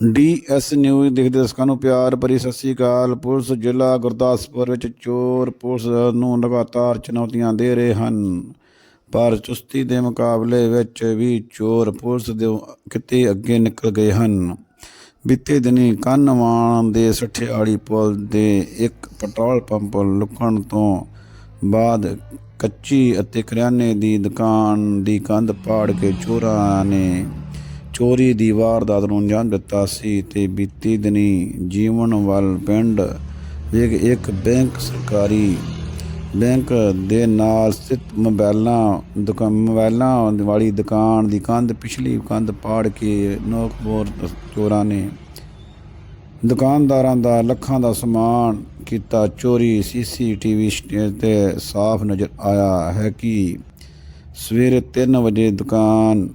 DS news ਦੇਖਦੇ ਦਰਸ਼ਕਾਂ ਨੂੰ ਪਿਆਰ ਭਰੀ ਸਤਿ ਸ੍ਰੀ ਅਕਾਲ। ਪੁਲਿਸ ਜ਼ਿਲ੍ਹਾ ਗੁਰਦਾਸਪੁਰ ਵਿੱਚ ਚੋਰ ਪੁਲਿਸ ਨੂੰ ਲਗਾਤਾਰ ਚੁਣੌਤੀਆਂ ਦੇ ਰਹੇ ਹਨ। ਪਰ ਚੁਸਤੀ ਦੇ ਮੁਕਾਬਲੇ ਵਿੱਚ ਵੀ ਚੋਰ ਪੁਲਿਸ ਦੇ ਕਿਤੇ ਅੱਗੇ ਨਿਕਲ ਗਏ ਹਨ। ਬੀਤੇ ਦਿਨੀ ਕੰਨਵਾਨ ਦੇ ਸਠਿਆਲੀ ਪੁਲ ਦੇ ਇੱਕ ਪੈਟਰੋਲ ਪੰਪ ਲੁਕਣ ਤੋਂ ਬਾਅਦ ਕੱਚੀ ਅਤੇ ਕਰਿਆਨੇ ਦੀ ਦੁਕਾਨ ਦੀ ਕੰਧ ਪਾੜ ਕੇ ਚੋਰਾਂ ਨੇ ਚੋਰੀ ਦੀ ਵਾਰਦਾਤ ਨੂੰ ਅੰਜਾਮ ਦਿੱਤਾ ਸੀ ਤੇ ਬੀਤੀ ਦਿਨੀ ਜੀਵਨ ਵੱਲ ਪਿੰਡ ਵਿਖ ਇੱਕ ਬੈਂਕ ਸਰਕਾਰੀ ਬੈਂਕ ਦੇ ਨਾਲ ਸਥਿਤ ਮੋਬਾਈਲਾਂ ਦੁਕਾਨ ਮੋਬਾਈਲਾਂ ਵਾਲੀ ਦੁਕਾਨ ਦੀ ਕੰਧ, ਪਿਛਲੀ ਕੰਧ ਪਾੜ ਕੇ ਨੋਕਬੋਰ ਚੋਰਾਂ ਨੇ ਦੁਕਾਨਦਾਰਾਂ ਦਾ ਲੱਖਾਂ ਦਾ ਸਮਾਨ ਕੀਤਾ ਚੋਰੀ। ਸੀਸੀਟੀਵੀ ਤੇ ਸਾਫ਼ ਨਜ਼ਰ ਆਇਆ ਹੈ ਕਿ ਸਵੇਰੇ 3 ਵਜੇ ਦੁਕਾਨ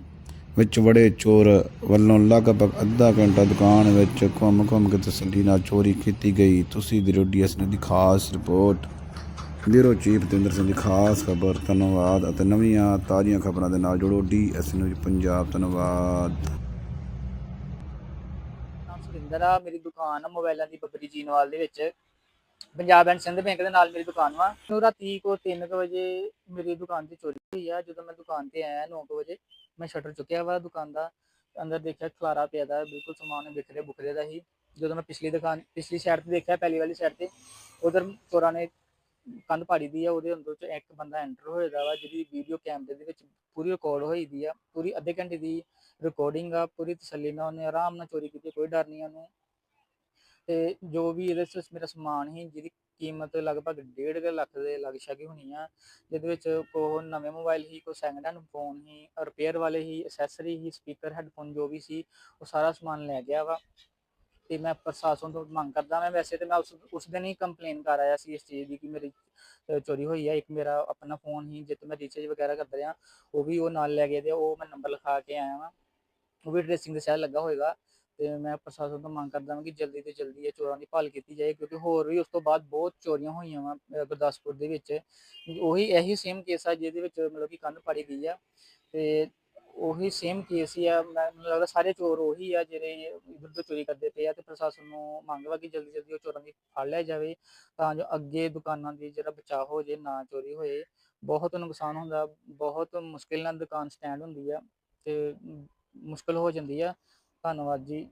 ਵਿੱਚ ਵੜੇ ਚੋਰ ਵੱਲੋਂ ਲਗਭਗ ਅੱਧਾ ਘੰਟਾ ਦੁਕਾਨ ਵਿੱਚ ਘੁੰਮ ਘੁੰਮ ਕੇ ਤਸੱਲੀ ਨਾਲ ਚੋਰੀ ਕੀਤੀ ਗਈ। ਤੁਸੀਂ ਦਿਰੋ ਡੀਐਸ ਦੀ ਖਾਸ report. Bureau chief Tendar Singh ਦੀ ਖਾਸ ਖਬਰ, ਧੰਨਵਾਦ ਅਤੇ ਨਵੀਆਂ ਤਾਜ਼ੀਆਂ ਖਬਰਾਂ ਦੇ ਨਾਲ ਜੁੜੋ ਡੀਐਸ ਨਿਊਜ਼ ਪੰਜਾਬ। ਧੰਨਵਾਦ। ਨਾਮ ਸੁਰਿੰਦਰ ਆ। ਮੇਰੀ ਦੁਕਾਨ ਆ ਮੋਬਾਈਲਾਂ ਦੀ ਬੱਬਰੀ ਜੀਨਵਾਲ ਦੇ ਵਿੱਚ। ਪੰਜਾਬ ਐਂਡ ਸਿੰਧ ਬੈਂਕ ਦੇ ਨਾਲ ਮੇਰੀ ਦੁਕਾਨ ਵਾ। ਮੈਨੂੰ ਰਾਤੀ ਕੋ 3 ਵਜੇ ਮੇਰੀ ਦੁਕਾਨ ਤੇ ਚੋਰੀ ਹੋਈ ਆ। ਜਦੋਂ ਮੈਂ ਦੁਕਾਨ ਤੇ ਆਇਆ 9 ਵਜੇ, ਮੈਂ ਸ਼ਟਰ ਚੁੱਕਿਆ ਵਾ ਦੁਕਾਨ ਦਾ। ਅੰਦਰ ਦੇਖਿਆ ਖਲਾਰਾ ਪਿਆ ਦਾ, ਬਿਲਕੁਲ ਸਮਾਨ ਵਿਖਰੇ ਬੁਖਰੇ ਦਾ ਹੀ। ਜਦੋਂ ਮੈਂ ਪਿਛਲੀ ਦੁਕਾਨ, ਪਿਛਲੀ ਸਾਈਡ ਤੇ ਦੇਖਿਆ, ਪਹਿਲੀ ਵਾਲੀ ਸਾਈਡ ਤੇ, ਉਧਰ ਚੋਰਾਂ ਨੇ ਕੰਧ ਪਾੜੀ ਦੀ ਆ, ਉਹਦੇ ਅੰਦਰ ਚ ਇੱਕ ਬੰਦਾ ਐਂਟਰ ਹੋਏਦਾ ਵਾ, ਜਿਹਦੀ ਵੀਡੀਓ ਕੈਮਰੇ ਦੇ ਵਿੱਚ ਪੂਰੀ ਰਿਕਾਰਡ ਹੋਈ ਦੀ ਆ। ਪੂਰੀ ਅੱਧੇ ਘੰਟੇ ਦੀ ਰਿਕਾਰਡਿੰਗ ਆ, ਪੂਰੀ ਤਸੱਲੀ ਨਾਲ ਉਹਨੇ ਆਰਾਮ ਨਾਲ ਚੋਰੀ ਕੀਤੀ, ਕੋਈ ਡਰ ਨਹੀਂ ਉਹਨੂੰ। ਤੇ ਜੋ ਵੀ ਇਹਦੇ ਵਿੱਚ ਮੇਰਾ ਸਮਾਨ ਸੀ, ਜਿਹਦੀ ਕੀਮਤ ਲਗਭਗ 1.5 ਲੱਖ ਦੇ ਲੱਗ ਛਾਗੀ ਹੋਣੀ ਆ, ਜਿਹਦੇ ਵਿੱਚ ਕੋ ਨਵੇਂ ਮੋਬਾਈਲ ਸੀ ਕੋ ਸੈਕਿੰਡ ਹੈਂਡ ਫੋਨ ਹੀ ਰਿਪੇਅਰ ਵਾਲੇ ਸੀ ਐਕਸੈਸਰੀ ਹੀ ਸਪੀਕਰ ਹੈੱਡਫੋਨ ਜੋ ਵੀ ਸੀ, ਉਹ ਸਾਰਾ ਸਮਾਨ ਲੈ ਗਿਆ ਵਾ। ਤੇ ਮੈਂ ਪ੍ਰਸ਼ਾਸਨ ਤੋਂ ਮੰਗ ਕਰਦਾ ਮੈਂ ਵੈਸੇ ਤੇ ਮੈਂ ਉਸ ਉਸ ਦਿਨ ਹੀ ਕੰਪਲੇਨ ਕਰ ਆਇਆ ਸੀ ਇਸ ਚੀਜ਼ ਦੀ ਕਿ ਮੇਰੀ ਚੋਰੀ ਹੋਈ ਆ। ਇੱਕ ਮੇਰਾ ਆਪਣਾ ਫੋਨ ਸੀ ਜਿੱਤੇ ਮੈਂ ਰੀਚਾਰਜ ਵਗੈਰਾ ਕਰਦਾ ਰਿਹਾ, ਉਹ ਵੀ ਉਹ ਨਾਲ ਲੈ ਗਏ ਤੇ ਉਹ ਮੈਂ ਨੰਬਰ ਲਿਖਾ ਕੇ ਆਇਆ ਵਾਂ। ਉਹ ਵੀ ਟ੍ਰੇਸਿੰਗ ਦੇ ਸਹਿ ਲੱਗਾ ਹੋਏਗਾ। ਤੇ ਮੈਂ ਪ੍ਰਸ਼ਾਸਨ ਤੋਂ ਮੰਗ ਕਰਦਾ ਹਾਂ ਕਿ ਜਲਦੀ ਤੋਂ ਜਲਦੀ ਇਹ ਚੋਰਾਂ ਦੀ ਭਾਲ ਕੀਤੀ ਜਾਏ ਕਿਉਂਕਿ ਹੋਰ ਵੀ ਉਸ ਤੋਂ ਬਾਅਦ ਬਹੁਤ ਚੋਰੀਆਂ ਹੋਈਆਂ ਵਾ ਗੁਰਦਾਸਪੁਰ ਦੇ ਵਿੱਚ। ਉਹੀ ਇਹੀ ਸੇਮ ਕੇਸ ਆ ਜਿਹਦੇ ਵਿੱਚ ਮਤਲਬ ਕਿ ਕੰਨ ਪਾੜੀ ਗਈ ਆ। ਤੇ ਉਹੀ ਸੇਮ ਕੇਸ ਹੀ ਆ ਮੈਂ- ਮੈਨੂੰ ਲੱਗਦਾ ਸਾਰੇ ਚੋਰ ਉਹੀ ਆ ਜਿਹੜੇ ਇਧਰ ਤੋਂ ਚੋਰੀ ਕਰਦੇ ਪਏ ਆ ਤੇ ਪ੍ਰਸ਼ਾਸਨ ਨੂੰ ਮੰਗ ਵਾ ਕਿ ਜਲਦੀ ਜਲਦੀ ਉਹ ਚੋਰਾਂ ਦੀ ਫੜ ਲਿਆ ਜਾਵੇ ਤਾਂ ਜੋ ਅੱਗੇ ਦੁਕਾਨਾਂ ਦੀ ਜਿਹੜਾ ਬਚਾਅ ਹੋ ਜੇ ਨਾ ਚੋਰੀ ਹੋਏ। ਬਹੁਤ ਨੁਕਸਾਨ ਹੁੰਦਾ ਬਹੁਤ ਮੁਸ਼ਕਿਲ ਨਾਲ ਦੁਕਾਨ ਸਟੈਂਡ ਹੁੰਦੀ ਆ ਤੇ ਮ, ਮੁਸ਼ਕਿਲ ਹੋ ਜਾਂਦੀ ਆ। ਧੰਨਵਾਦ ਜੀ